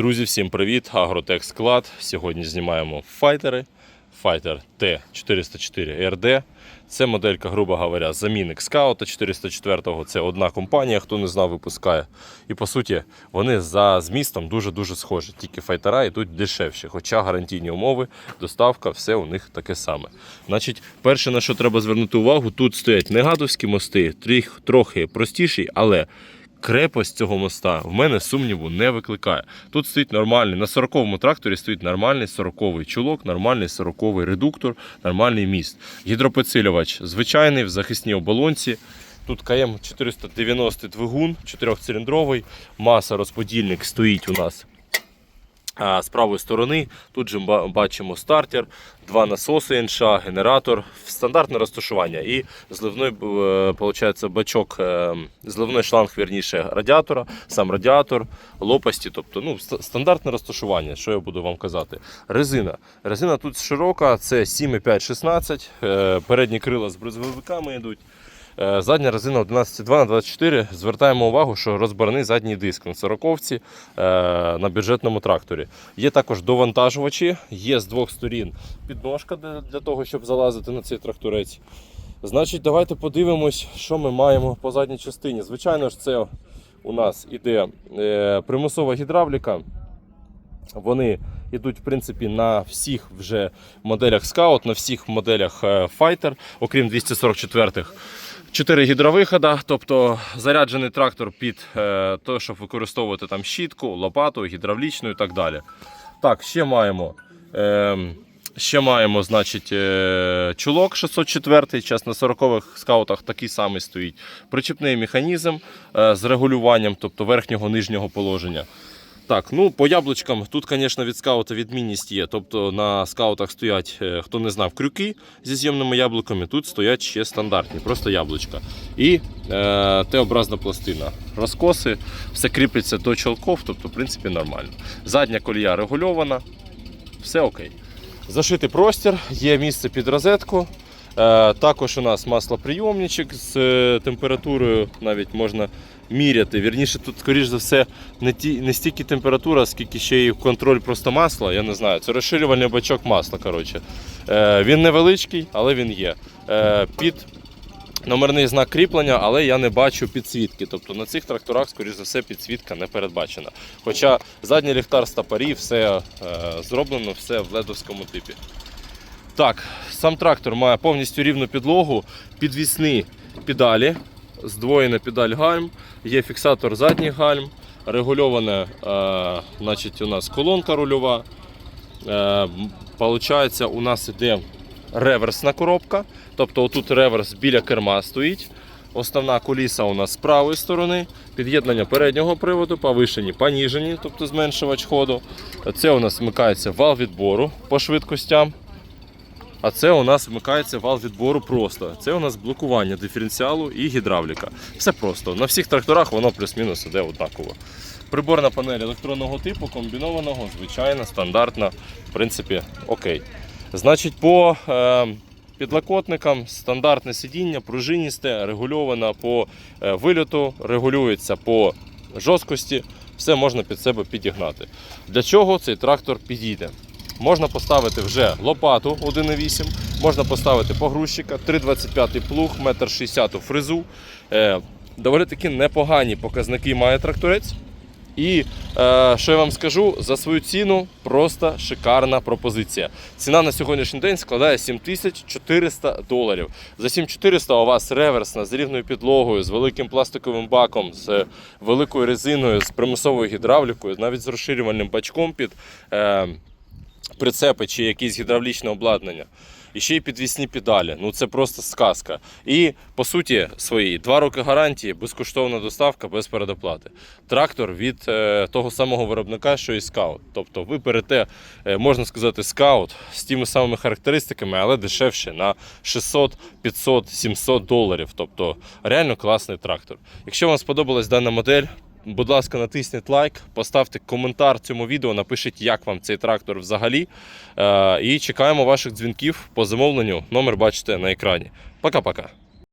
Друзі, всім привіт! Агротек склад. Сьогодні знімаємо файтери. Fighter T404 RD. Це моделька, грубо говоря, замінник скаута 404-го. Це одна компанія, хто не знав, випускає. І по суті, вони за змістом дуже-дуже схожі. Тільки файтера йдуть дешевші. Хоча гарантійні умови, доставка, все у них таке саме. Значить, перше, на що треба звернути увагу, тут стоять негадовські мости, трохи простіші, але крепость цього моста в мене сумніву не викликає. Тут стоїть нормальний, на 40-му тракторі стоїть нормальний 40-й чулок, нормальний 40-й редуктор, нормальний міст. Гідропідсилювач звичайний в захисній оболонці. Тут КМ 490 двигун, 4-циліндровий, маса розподільник стоїть у нас з правої сторони. Тут же ба- бачимо стартер, два насоси НШ, генератор, стандартне розташування. І зливний е, получається, бачок, е, зливний шланг вірніше, радіатора, сам радіатор, лопасті. Тобто ну, стандартне розташування, що я буду вам казати. Резина. Резина тут широка, це 7,5-16, е, передні крила з бризовиками йдуть. Е, Задня резина 11,2 на 24. Звертаємо увагу, що розборний задній диск на сороковці е, на бюджетному тракторі. Є також довантажувачі, є з двох сторін підножка для, того, щоб залазити на цей тракторець. Значить, давайте подивимось, що ми маємо по задній частині. Звичайно ж, це у нас іде е, примусова гідравліка. Вони йдуть в принципі на всіх вже моделях Scout, на всіх моделях Fighter, окрім 244-х. Чотири гідровихода, тобто заряджений трактор під е, те, щоб використовувати там щітку, лопату, гідравлічну і так далі. Так, ще маємо. Е, Ще маємо, значить, е, чулок 604, зараз на 40-х скаутах такий самий стоїть. Причепний механізм е, з регулюванням, тобто верхнього нижнього положення. Так, ну по яблучкам тут, звісно, від скаута відмінність є. Тобто на скаутах стоять, е, хто не знав, крюки зі з'ємними яблуками. Тут стоять ще стандартні, просто яблучка. І е, Т-образна пластина. Розкоси, все кріпиться до чолков, тобто, в принципі, нормально. Задня колія регульована, все окей. Зашитий простір, є місце під розетку. Е, також у нас маслоприйомничок з е, температурою навіть можна міряти. Вірніше, тут, скоріш за все, не, ті, не стільки температура, скільки ще й контроль просто масла. Я не знаю. Це розширювальний бачок масла. Коротше. Е, він невеличкий, але він є. Е, під номерний знак кріплення, але я не бачу підсвітки. Тобто на цих тракторах, скоріш за все, підсвітка не передбачена. Хоча задній ліхтар стапарі, все е, зроблено, все в ледовському типі. Так, сам трактор має повністю рівну підлогу, підвісні педалі, здвоєна педаль гальм, є фіксатор задніх гальм, регульована е, значить, у нас колонка рульова. Е, Получається, у нас іде реверсна коробка. Тобто отут реверс біля керма стоїть. Основна куліса у нас з правої сторони, під'єднання переднього приводу, повишені, поніжені, тобто зменшувач ходу. Це у нас вмикається вал відбору по швидкостям. А це у нас вмикається вал відбору просто. Це у нас блокування диференціалу і гідравліка. Все просто. На всіх тракторах воно плюс-мінус іде однаково. Приборна панель електронного типу, комбінованого, звичайна, стандартна, в принципі, окей. Значить, по е, підлокотникам стандартне сидіння, пружиністе, регульовано по е, вильоту, регулюється по жорсткості, все можна під себе підігнати. Для чого цей трактор підійде? Можна поставити вже лопату 1,8, можна поставити погрузчика, 3,25 плуг, 1,60 м фрезу. Доволі таки непогані показники має тракторець. І е, що я вам скажу, за свою ціну просто шикарна пропозиція. Ціна на сьогоднішній день складає 7400 доларів. За 7400 у вас реверсна з рівною підлогою, з великим пластиковим баком, з великою резиною, з примусовою гідравлікою, навіть з розширювальним бачком під е, прицепи чи якісь гідравлічне обладнання. І ще й підвісні педалі. Ну це просто сказка. І по суті своїй два роки гарантії, безкоштовна доставка без передоплати. Трактор від е, того самого виробника, що і скаут. Тобто ви берете, е, можна сказати, скаут з тими самими характеристиками, але дешевше на 600, 500, 700 доларів. Тобто реально класний трактор. Якщо вам сподобалась дана модель. Будь ласка, натисніть лайк, поставте коментар цьому відео, напишіть, як вам цей трактор взагалі. Е, І чекаємо ваших дзвінків по замовленню. Номер бачите на екрані. Пока-пока.